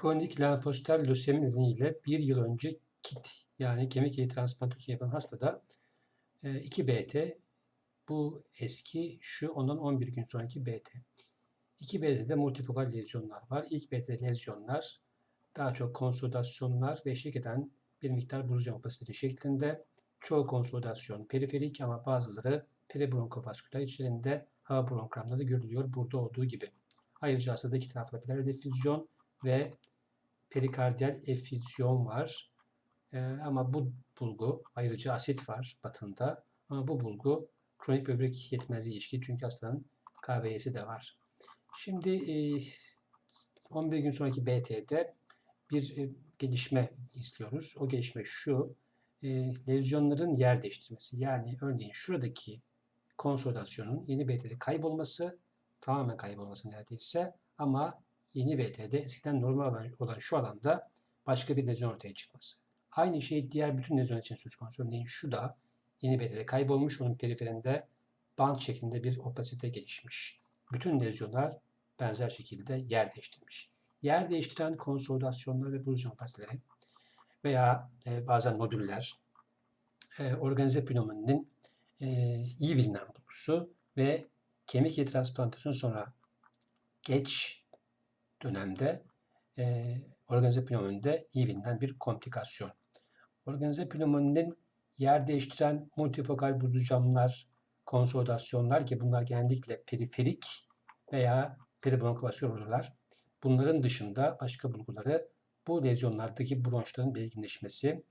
Kronik lenfositel lösemi nedeniyle bir yıl önce KIT yani kemik iliği transplantasyonu yapan hastada e, 2 BT bu eski şu ondan 11 gün sonraki BT. 2 BT'de multifokal lezyonlar var. İlk BT lezyonlar daha çok konsolidasyonlar ve eşlik eden bir miktar buzulcam opasiteli şeklinde. Çoğu konsolidasyon periferik ama bazıları peribronkovasküler içlerinde hava bronkramda da görülüyor burada olduğu gibi. Ayrıca hastada iki taraflı pleural defüzyon ve perikardiyal efüzyon var. Ee, ama bu bulgu ayrıca asit var batında. Ama bu bulgu kronik böbrek yetmezliği ilişki çünkü hastanın KB'si de var. Şimdi e, 11 gün sonraki BT'de bir e, gelişme izliyoruz. O gelişme şu. E, lezyonların yer değiştirmesi. Yani örneğin şuradaki konsolidasyonun yeni BT'de kaybolması, tamamen kaybolması neredeyse ama yeni BT'de eskiden normal olan şu alanda başka bir lezyon ortaya çıkması. Aynı şey diğer bütün lezyon için söz konusu. Örneğin şu da yeni BT'de kaybolmuş, onun periferinde bant şeklinde bir opasite gelişmiş. Bütün lezyonlar benzer şekilde yer değiştirmiş. Yer değiştiren konsolidasyonlar ve buzcan opasiteleri veya e, bazen nodüller e, organize pneumoninin e, iyi bilinen bulgusu ve kemik transplantasyon sonra geç dönemde e, organize pneumonide iyi bir komplikasyon. Organize pneumoninin yer değiştiren multifokal buzlu camlar, konsolidasyonlar ki bunlar genellikle periferik veya peribronkovasküler olurlar. Bunların dışında başka bulguları bu lezyonlardaki bronşların belirginleşmesi,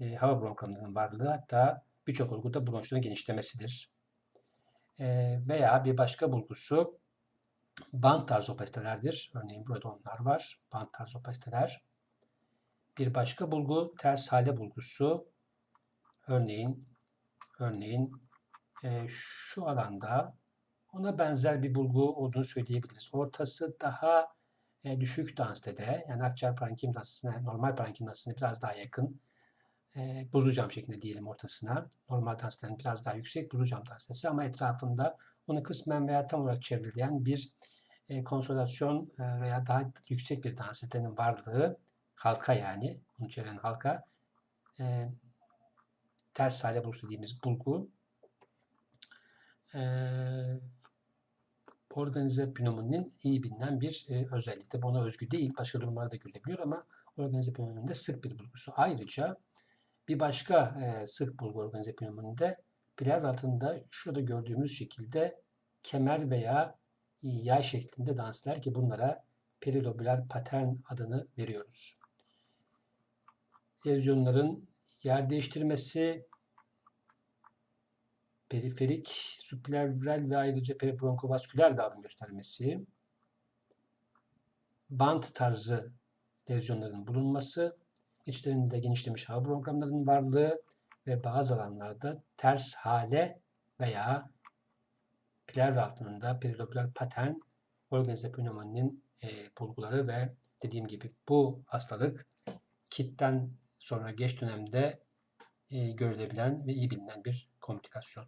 e, hava bronkamlarının varlığı hatta birçok olguda bronşların genişlemesidir. E, veya bir başka bulgusu band tarzı opasitelerdir. Örneğin burada onlar var. Band tarzı opasiteler. Bir başka bulgu ters hale bulgusu. Örneğin örneğin e, şu alanda ona benzer bir bulgu olduğunu söyleyebiliriz. Ortası daha e, düşük densitede yani akciğer parenkim densitesine, normal parenkim densitesine biraz daha yakın e, buzlu cam şeklinde diyelim ortasına. Normal densiteden biraz daha yüksek buzlu cam densitesi ama etrafında onu kısmen veya tam olarak çevreleyen bir e, konsolidasyon e, veya daha yüksek bir densitenin varlığı halka yani bunu çeviren halka e, ters hale bulgusu dediğimiz bulgu e, organize pneumoninin iyi bilinen bir e, özellikte. Buna özgü değil. Başka durumlarda da görülebiliyor ama organize pneumoninin sık bir bulgusu. Ayrıca bir başka e, sık bulgu organize pneumoninde plevr altında şurada gördüğümüz şekilde kemer veya yay şeklinde danslar ki bunlara perilobüler patern adını veriyoruz. Lezyonların yer değiştirmesi, periferik, subpleural ve ayrıca peribronkovasküler dağılım göstermesi, bant tarzı lezyonların bulunması, içlerinde genişlemiş hava bronkamlarının varlığı ve bazı alanlarda ters hale veya plevr altında perilobüler patern organize pneumoninin e, bulguları ve dediğim gibi bu hastalık kitten sonra geç dönemde e, görülebilen ve iyi bilinen bir komplikasyon.